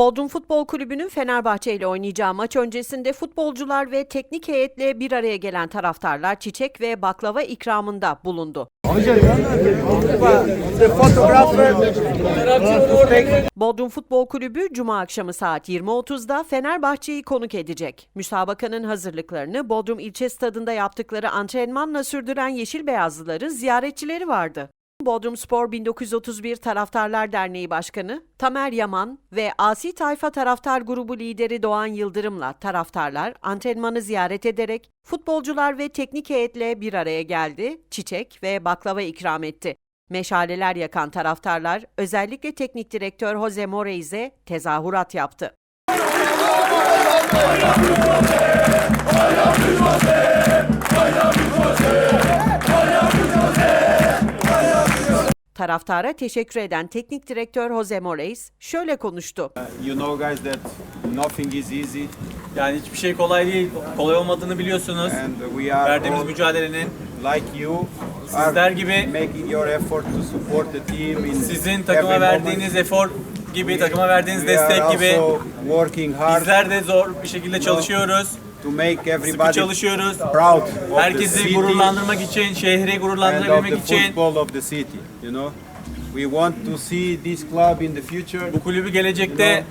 Bodrum Futbol Kulübü'nün Fenerbahçe ile oynayacağı maç öncesinde futbolcular ve teknik heyetle bir araya gelen taraftarlar çiçek ve baklava ikramında bulundu. Bodrum Futbol Kulübü Cuma akşamı saat 20.30'da Fenerbahçe'yi konuk edecek. Müsabakanın hazırlıklarını Bodrum ilçe stadında yaptıkları antrenmanla sürdüren Yeşil Beyazlıların ziyaretçileri vardı. Bodrum Spor 1931 Taraftarlar Derneği Başkanı Tamer Yaman ve Asi Tayfa Taraftar Grubu lideri Doğan Yıldırım'la taraftarlar antrenmanı ziyaret ederek futbolcular ve teknik heyetle bir araya geldi, çiçek ve baklava ikram etti. Meşaleler yakan taraftarlar özellikle teknik direktör Jose Moreiz'e tezahürat yaptı. Taraftara teşekkür eden teknik direktör Jose Moreis şöyle konuştu. You know, guys, that nothing is easy, Yani hiçbir şey kolay değil. Kolay olmadığını biliyorsunuz. and we are Verdiğimiz all, mücadelenin like you, Sizler gibi- making your effort to support the team in sizin takıma verdiğiniz efor gibi, takıma verdiğiniz We are destek gibi also working hard bizler de zor bir şekilde çalışıyoruz. To make Sıkı everybody çalışıyoruz. proud of the Herkesi city gururlandırmak için, şehri and of gururlandırabilmek için football of the city. You know, we want to see this club in the future. bu kulübü you gelecekte know,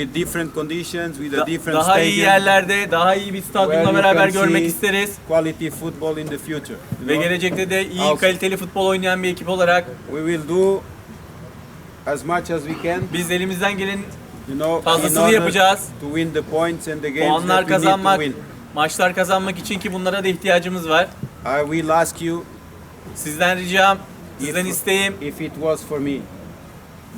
with different conditions, with a da- different daha iyi stadium, yerlerde, daha iyi bir where stadyumla you beraber can görmek see isteriz. Quality football in the future. you Ve know. gelecekte de iyi Also- kaliteli futbol oynayan bir ekip olarak We will do as much as we can. biz elimizden gelen You know, Fazlasını yapacağız. To win the points and the games puanlar that we need to kazanmak, win. maçlar kazanmak için ki bunlara da ihtiyacımız var. I will ask you Sizden ricam, sizden isteğim if it was for me.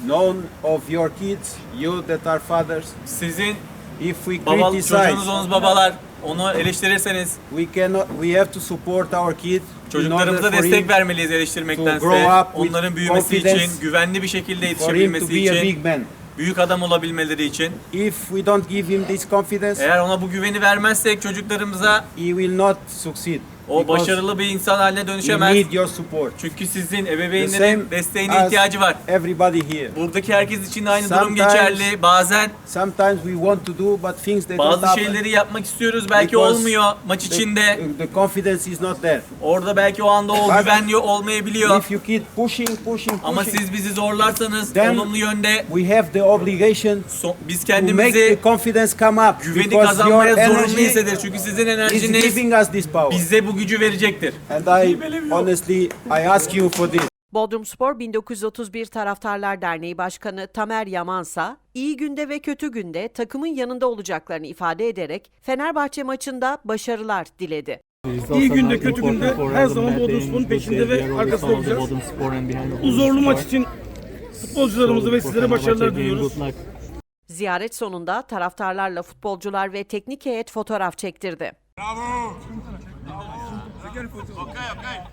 None of your kids, you that are fathers, sizin if we babal, criticize, çocuğunuz onuz babalar onu eleştirirseniz we cannot. We have to support our kids. in çocuklarımıza order for destek him- vermeliyiz to eleştirmektense. grow up with Onların büyümesi confidence, için, güvenli bir şekilde For him to yetişebilmesi be a için, big man. Büyük adam olabilmeleri için. If we don't give him this confidence, Eğer ona bu güveni vermezsek çocuklarımıza he will not succeed. O because başarılı bir insan haline dönüşemez. need your support. Çünkü sizin The ebeveynlerin same desteğine as ihtiyacı var. Everybody here. Buradaki herkes için aynı durum Sometimes- geçerli. Bazen Sometimes we want to do, but things they don't bazı happen. şeyleri yapmak istiyoruz. Belki because olmuyor maç the- içinde. The, confidence is not there. Orada belki o anda o But- güven yo- olmayabiliyor. If you keep pushing, pushing, Ama pushing, siz bizi zorlarsanız Then- olumlu yönde we have the obligation so- biz to make the kendimizi confidence come up güveni because your kazanmaya zorunlu energy hissederiz. Çünkü sizin is enerjiniz giving us this power. bize bu gücü verecektir. And I honestly, I ask you for this. Bodrum Spor 1931 Taraftarlar Derneği Başkanı Tamer Yamansa, iyi günde ve kötü günde takımın yanında olacaklarını ifade ederek Fenerbahçe maçında başarılar diledi. İyi günde kötü günde her zaman Bodrumspor'un peşinde ve arkasında olacağız. Bu zorlu maç için futbolcularımıza ve sizlere başarılar diliyoruz. Ziyaret sonunda taraftarlarla futbolcular ve teknik heyet fotoğraf çektirdi careful. Okay, okay.